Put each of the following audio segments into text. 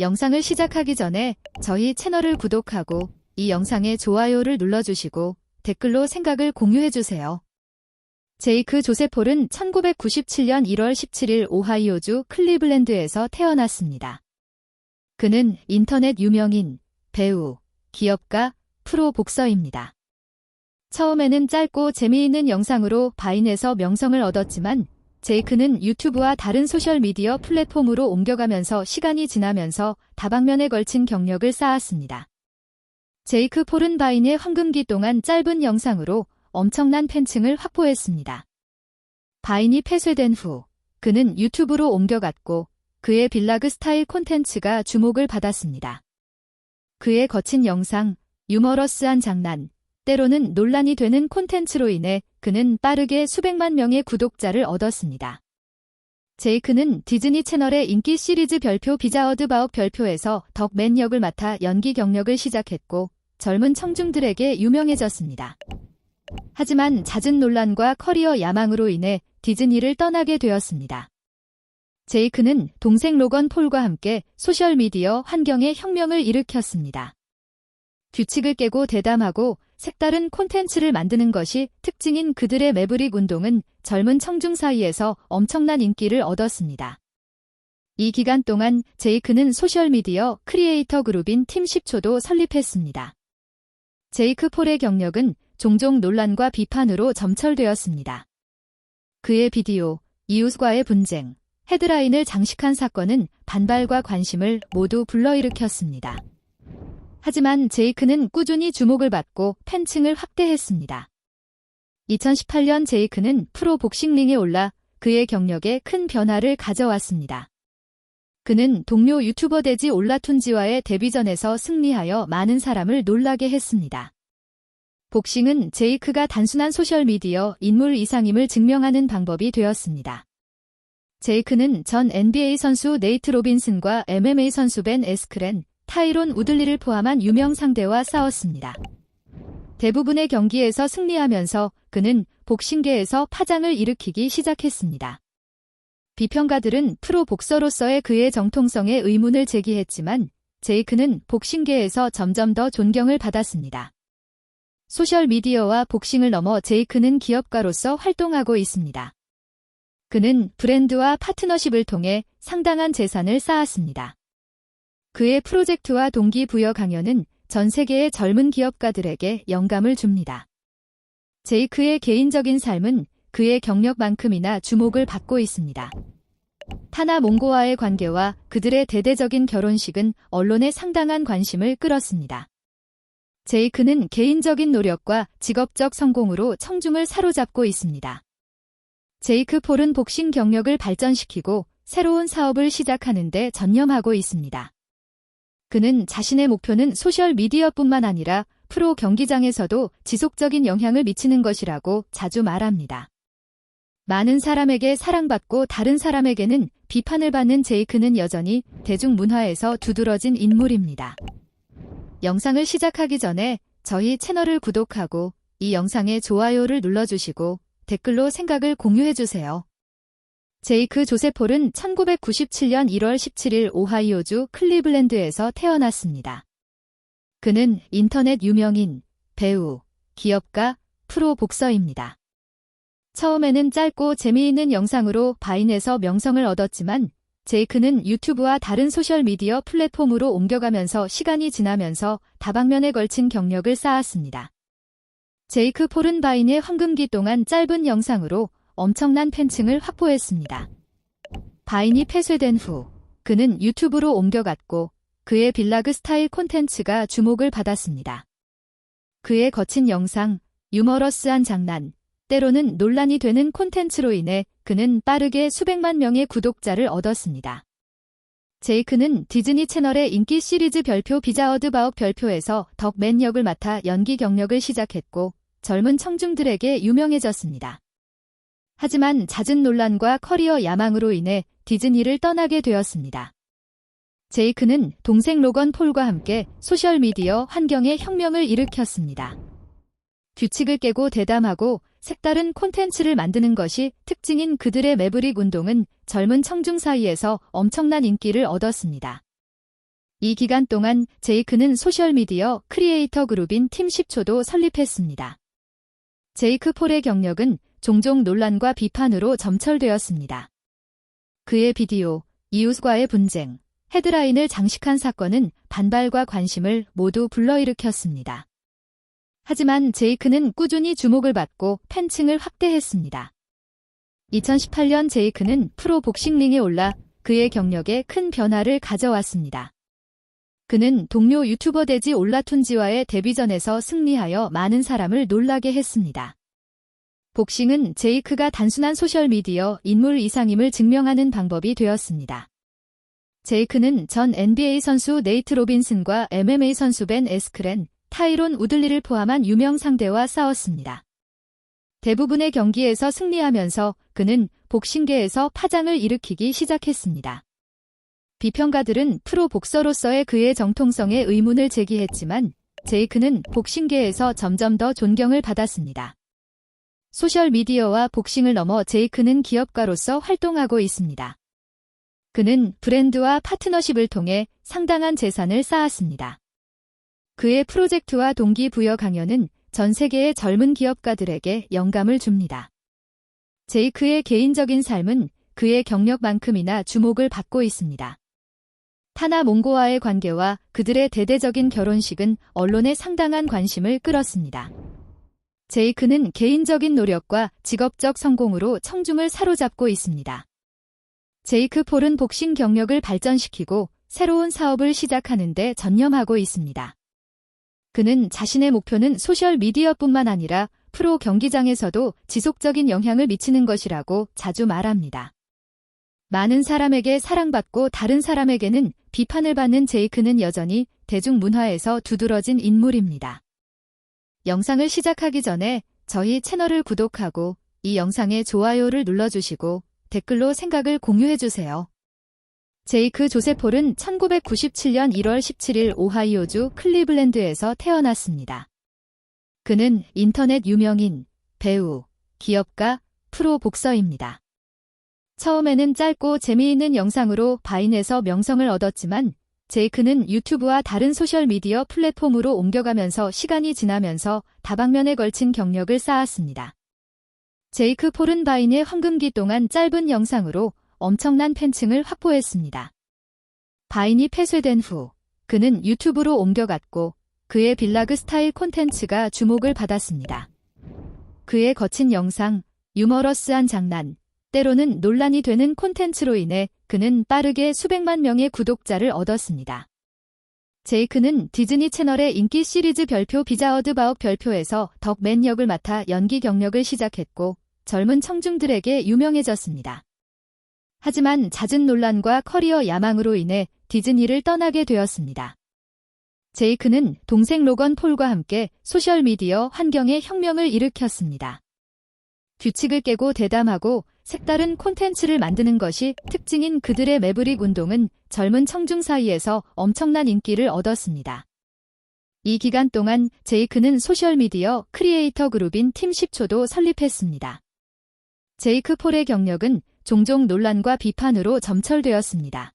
영상을 시작하기 전에 저희 채널을 구독하고 이 영상에 좋아요를 눌러주시고 댓글로 생각을 공유해주세요. 제이크 조세폴은 1997년 1월 17일 오하이오주 클리블랜드에서 태어났습니다. 그는 인터넷 유명인, 배우, 기업가, 프로 복서입니다. 처음에는 짧고 재미있는 영상으로 바인에서 명성을 얻었지만 제이크는 유튜브와 다른 소셜미디어 플랫폼으로 옮겨가면서 시간이 지나면서 다방면에 걸친 경력을 쌓았습니다. 제이크 폴은 바인의 황금기 동안 짧은 영상으로 엄청난 팬층을 확보했습니다. 바인이 폐쇄된 후 그는 유튜브로 옮겨갔고 그의 빌라그 스타일 콘텐츠가 주목을 받았습니다. 그의 거친 영상, 유머러스한 장난, 때로는 논란이 되는 콘텐츠로 인해 그는 빠르게 수백만 명의 구독자를 얻었습니다. 제이크는 디즈니 채널의 인기 시리즈 별표 비자어드 바욱 별표에서 덕맨 역을 맡아 연기 경력을 시작했고 젊은 청중들에게 유명해졌습니다. 하지만 잦은 논란과 커리어 야망으로 인해 디즈니를 떠나게 되었습니다. 제이크는 동생 로건 폴과 함께 소셜미디어 환경에 혁명을 일으켰습니다. 규칙을 깨고 대담하고 색다른 콘텐츠를 만드는 것이 특징인 그들의 매브릭 운동은 젊은 청중 사이에서 엄청난 인기를 얻었습니다. 이 기간 동안 제이크는 소셜미디어 크리에이터 그룹인 팀 10초도 설립했습니다. 제이크 폴의 경력은 종종 논란과 비판으로 점철되었습니다. 그의 비디오, 이웃과의 분쟁, 헤드라인을 장식한 사건은 반발과 관심을 모두 불러일으켰습니다. 하지만 제이크는 꾸준히 주목을 받고 팬층을 확대했습니다. 2018년 제이크는 프로 복싱링에 올라 그의 경력에 큰 변화를 가져왔습니다. 그는 동료 유튜버 데지 올라툰지와의 데뷔전에서 승리하여 많은 사람을 놀라게 했습니다. 복싱은 제이크가 단순한 소셜미디어 인물 이상임을 증명하는 방법이 되었습니다. 제이크는 전 NBA 선수 네이트 로빈슨과 MMA 선수 벤 에스크렌, 타이론 우들리를 포함한 유명 상대와 싸웠습니다. 대부분의 경기에서 승리하면서 그는 복싱계에서 파장을 일으키기 시작했습니다. 비평가들은 프로 복서로서의 그의 정통성에 의문을 제기했지만 제이크는 복싱계에서 점점 더 존경을 받았습니다. 소셜미디어와 복싱을 넘어 제이크는 기업가로서 활동하고 있습니다. 그는 브랜드와 파트너십을 통해 상당한 재산을 쌓았습니다. 그의 프로젝트와 동기부여 강연은 전 세계의 젊은 기업가들에게 영감을 줍니다. 제이크의 개인적인 삶은 그의 경력만큼이나 주목을 받고 있습니다. 타나 몽고와의 관계와 그들의 대대적인 결혼식은 언론의 상당한 관심을 끌었습니다. 제이크는 개인적인 노력과 직업적 성공으로 청중을 사로잡고 있습니다. 제이크 폴은 복싱 경력을 발전시키고 새로운 사업을 시작하는데 전념하고 있습니다. 그는 자신의 목표는 소셜미디어뿐만 아니라 프로 경기장에서도 지속적인 영향을 미치는 것이라고 자주 말합니다. 많은 사람에게 사랑받고 다른 사람에게는 비판을 받는 제이크는 여전히 대중문화에서 두드러진 인물입니다. 영상을 시작하기 전에 저희 채널을 구독하고 이 영상에 좋아요를 눌러주시고 댓글로 생각을 공유해주세요. 제이크 조세폴은 1997년 1월 17일 오하이오주 클리블랜드에서 태어났습니다. 그는 인터넷 유명인, 배우, 기업가, 프로 복서입니다. 처음에는 짧고 재미있는 영상으로 바인에서 명성을 얻었지만 제이크는 유튜브와 다른 소셜미디어 플랫폼으로 옮겨가면서 시간이 지나면서 다방면에 걸친 경력을 쌓았습니다. 제이크 폴은 바인의 황금기 동안 짧은 영상으로 엄청난 팬층을 확보했습니다. 바인이 폐쇄된 후 그는 유튜브로 옮겨갔고 그의 빌라그 스타일 콘텐츠가 주목을 받았습니다. 그의 거친 영상, 유머러스한 장난, 때로는 논란이 되는 콘텐츠로 인해 그는 빠르게 수백만 명의 구독자를 얻었습니다. 제이크는 디즈니 채널의 인기 시리즈 별표 비자어드 바욱 별표에서 덕맨 역을 맡아 연기 경력을 시작했고 젊은 청중들에게 유명해졌습니다. 하지만 잦은 논란과 커리어 야망으로 인해 디즈니를 떠나게 되었습니다. 제이크는 동생 로건 폴과 함께 소셜미디어 환경에 혁명을 일으켰습니다. 규칙을 깨고 대담하고 색다른 콘텐츠를 만드는 것이 특징인 그들의 매브릭 운동은 젊은 청중 사이에서 엄청난 인기를 얻었습니다. 이 기간 동안 제이크는 소셜미디어 크리에이터 그룹인 팀 10초도 설립했습니다. 제이크 폴의 경력은 종종 논란과 비판으로 점철되었습니다. 그의 비디오, 이웃과의 분쟁, 헤드라인을 장식한 사건은 반발과 관심을 모두 불러일으켰습니다. 하지만 제이크는 꾸준히 주목을 받고 팬층을 확대했습니다. 2018년 제이크는 프로 복싱링에 올라 그의 경력에 큰 변화를 가져왔습니다. 그는 동료 유튜버 데지 올라툰지와의 데뷔전에서 승리하여 많은 사람을 놀라게 했습니다. 복싱은 제이크가 단순한 소셜미디어 인물 이상임을 증명하는 방법이 되었습니다. 제이크는 전 NBA 선수 네이트 로빈슨과 MMA 선수 벤 에스크렌, 타이론 우들리를 포함한 유명 상대와 싸웠습니다. 대부분의 경기에서 승리하면서 그는 복싱계에서 파장을 일으키기 시작했습니다. 비평가들은 프로 복서로서의 그의 정통성에 의문을 제기했지만 제이크는 복싱계에서 점점 더 존경을 받았습니다. 소셜미디어와 복싱을 넘어 제이크는 기업가로서 활동하고 있습니다. 그는 브랜드와 파트너십을 통해 상당한 재산을 쌓았습니다. 그의 프로젝트와 동기부여 강연은 전 세계의 젊은 기업가들에게 영감을 줍니다. 제이크의 개인적인 삶은 그의 경력만큼이나 주목을 받고 있습니다. 타나 몽고와의 관계와 그들의 대대적인 결혼식은 언론의 상당한 관심을 끌었습니다. 제이크는 개인적인 노력과 직업적 성공으로 청중을 사로잡고 있습니다. 제이크 폴은 복싱 경력을 발전시키고 새로운 사업을 시작하는데 전념하고 있습니다. 그는 자신의 목표는 소셜미디어뿐만 아니라 프로 경기장에서도 지속적인 영향을 미치는 것이라고 자주 말합니다. 많은 사람에게 사랑받고 다른 사람에게는 비판을 받는 제이크는 여전히 대중문화에서 두드러진 인물입니다. 영상을 시작하기 전에 저희 채널을 구독하고 이 영상에 좋아요를 눌러주시고 댓글로 생각을 공유해주세요. 제이크 조세폴은 1997년 1월 17일 오하이오주 클리블랜드에서 태어났습니다. 그는 인터넷 유명인, 배우, 기업가, 프로 복서입니다. 처음에는 짧고 재미있는 영상으로 바인에서 명성을 얻었지만 제이크는 유튜브와 다른 소셜미디어 플랫폼으로 옮겨가면서 시간이 지나면서 다방면에 걸친 경력을 쌓았습니다. 제이크 폴은 바인의 황금기 동안 짧은 영상으로 엄청난 팬층을 확보했습니다. 바인이 폐쇄된 후 그는 유튜브로 옮겨갔고 그의 빌라그 스타일 콘텐츠가 주목을 받았습니다. 그의 거친 영상, 유머러스한 장난, 때로는 논란이 되는 콘텐츠로 인해 그는 빠르게 수백만 명의 구독자를 얻었습니다. 제이크는 디즈니 채널의 인기 시리즈 별표 비자어드 바욱 별표에서 덕맨 역을 맡아 연기 경력을 시작했고 젊은 청중들에게 유명해졌습니다. 하지만 잦은 논란과 커리어 야망으로 인해 디즈니를 떠나게 되었습니다. 제이크는 동생 로건 폴과 함께 소셜미디어 환경에 혁명을 일으켰습니다. 규칙을 깨고 대담하고 색다른 콘텐츠를 만드는 것이 특징인 그들의 매브릭 운동은 젊은 청중 사이에서 엄청난 인기를 얻었습니다. 이 기간 동안 제이크는 소셜미디어 크리에이터 그룹인 팀 10초도 설립했습니다. 제이크 폴의 경력은 종종 논란과 비판으로 점철되었습니다.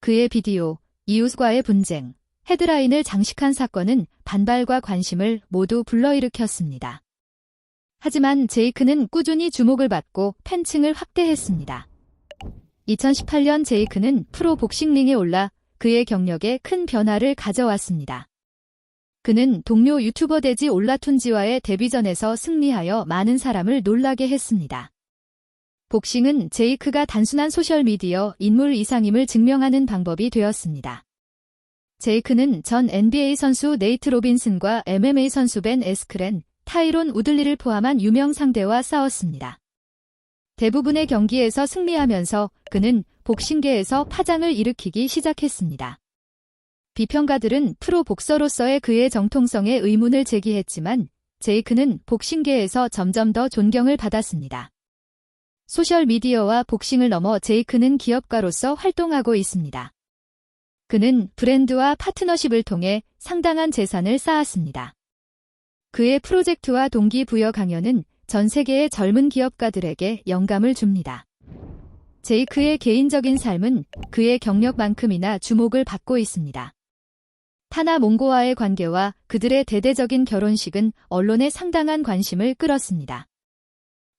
그의 비디오, 이웃과의 분쟁, 헤드라인을 장식한 사건은 반발과 관심을 모두 불러일으켰습니다. 하지만 제이크는 꾸준히 주목을 받고 팬층을 확대했습니다. 2018년 제이크는 프로 복싱링에 올라 그의 경력에 큰 변화를 가져왔습니다. 그는 동료 유튜버 데지 올라툰지와의 데뷔전에서 승리하여 많은 사람을 놀라게 했습니다. 복싱은 제이크가 단순한 소셜미디어 인물 이상임을 증명하는 방법이 되었습니다. 제이크는 전 NBA 선수 네이트 로빈슨과 MMA 선수 벤 에스크렌, 타이론 우들리를 포함한 유명 상대와 싸웠습니다. 대부분의 경기에서 승리하면서 그는 복싱계에서 파장을 일으키기 시작했습니다. 비평가들은 프로 복서로서의 그의 정통성에 의문을 제기했지만 제이크는 복싱계에서 점점 더 존경을 받았습니다. 소셜미디어와 복싱을 넘어 제이크는 기업가로서 활동하고 있습니다. 그는 브랜드와 파트너십을 통해 상당한 재산을 쌓았습니다. 그의 프로젝트와 동기부여 강연은 전 세계의 젊은 기업가들에게 영감을 줍니다. 제이크의 개인적인 삶은 그의 경력만큼이나 주목을 받고 있습니다. 타나 몽고와의 관계와 그들의 대대적인 결혼식은 언론의 상당한 관심을 끌었습니다.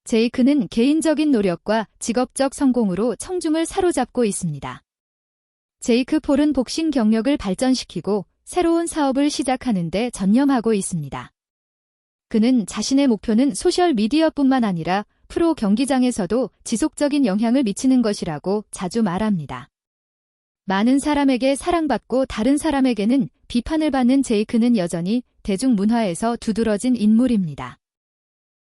제이크는 개인적인 노력과 직업적 성공으로 청중을 사로잡고 있습니다. 제이크 폴은 복싱 경력을 발전시키고 새로운 사업을 시작하는데 전념하고 있습니다. 그는 자신의 목표는 소셜 미디어뿐만 아니라 프로 경기장에서도 지속적인 영향을 미치는 것이라고 자주 말합니다. 많은 사람에게 사랑받고 다른 사람에게는 비판을 받는 제이크는 여전히 대중문화에서 두드러진 인물입니다.